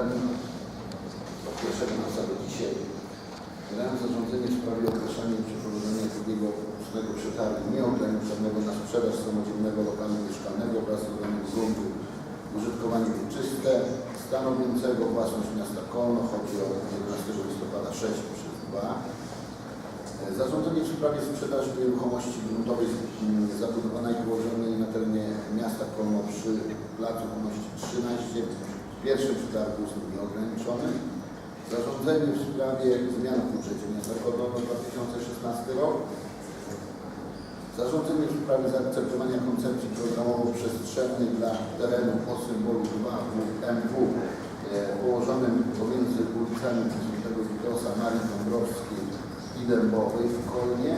radni od 1 marca do dzisiaj wydałem zarządzenie w sprawie określenia i przeprowadzenia drugiego ósmego przetargu nieograniczonego na sprzedaż samodzielnego lokalu mieszkalnego wraz z oddaniem gruntu użytkowanie wieczyste stanowiącego własność miasta Kolno. Chodzi o 11 listopada 6 przez 2. E, Zarządzenie w sprawie sprzedaży nieruchomości gruntowej zabudowanej położonej Kolno przy placu Wolności 13 w pierwszym przetargu usług nieograniczonych. Zarządzenie w sprawie zmian w budżecie na 2016 rok. Zarządzenie w sprawie zaakceptowania koncepcji programowo-przestrzennej dla terenu o symbolu 2WMW e, położonym pomiędzy ulicami Świętego Witosa, Marii Dąbrowskiej i Dębowej w Kolnie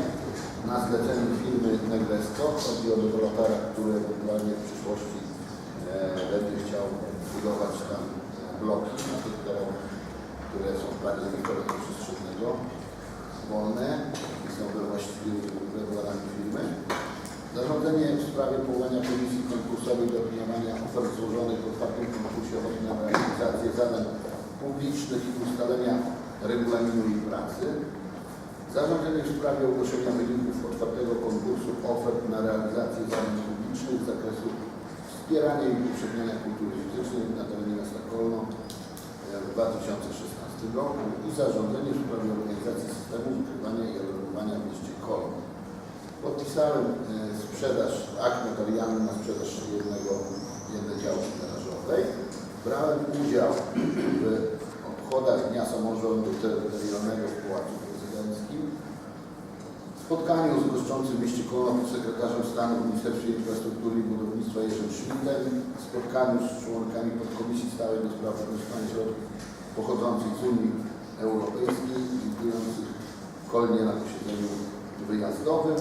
na zlecenie firmy Negresto. Chodzi o dewelopera, który ewentualnie w budować tam bloki na tych terenach, które są w planie zbiorowego przestrzennego wolne są we właściwych regularami firmy. Zarządzenie w sprawie powołania komisji konkursowej do opiniowania ofert złożonych w otwartym konkursie ochotę na realizację zadań publicznych i ustalenia regulaminu ich pracy. Zarządzenie w sprawie ogłoszenia wyników otwartego konkursu ofert na realizację zadań publicznych z zakresu wspierania i upowszechniania kultury fizycznej na terenie miasta Kolno e, w 2016 roku i zarządzenie w sprawie organizacji systemu wykrywania i alarmowania w mieście Kolno. Podpisałem e, sprzedaż, akt notarialny na sprzedaż jednego, jednej działki garażowej. Brałem udział w obchodach Dnia Samorządu Terytorialnego w Pałacu Prezydenckim. Spotkaniu z goszczącym mieście Kolno sekretarzem stanu w Ministerstwie Infrastruktury i Budownictwa Jerzym Schmidtem. Spotkaniu z członkami podkomisji stałej do spraw wykorzystania środków pochodzących z Unii Europejskiej, wizytujących Kolnie na posiedzeniu wyjazdowym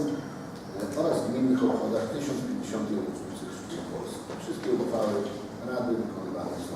e, oraz gminnych obchodach 1050. rocznicy Polski. Wszystkie uchwały Rady wykonywane są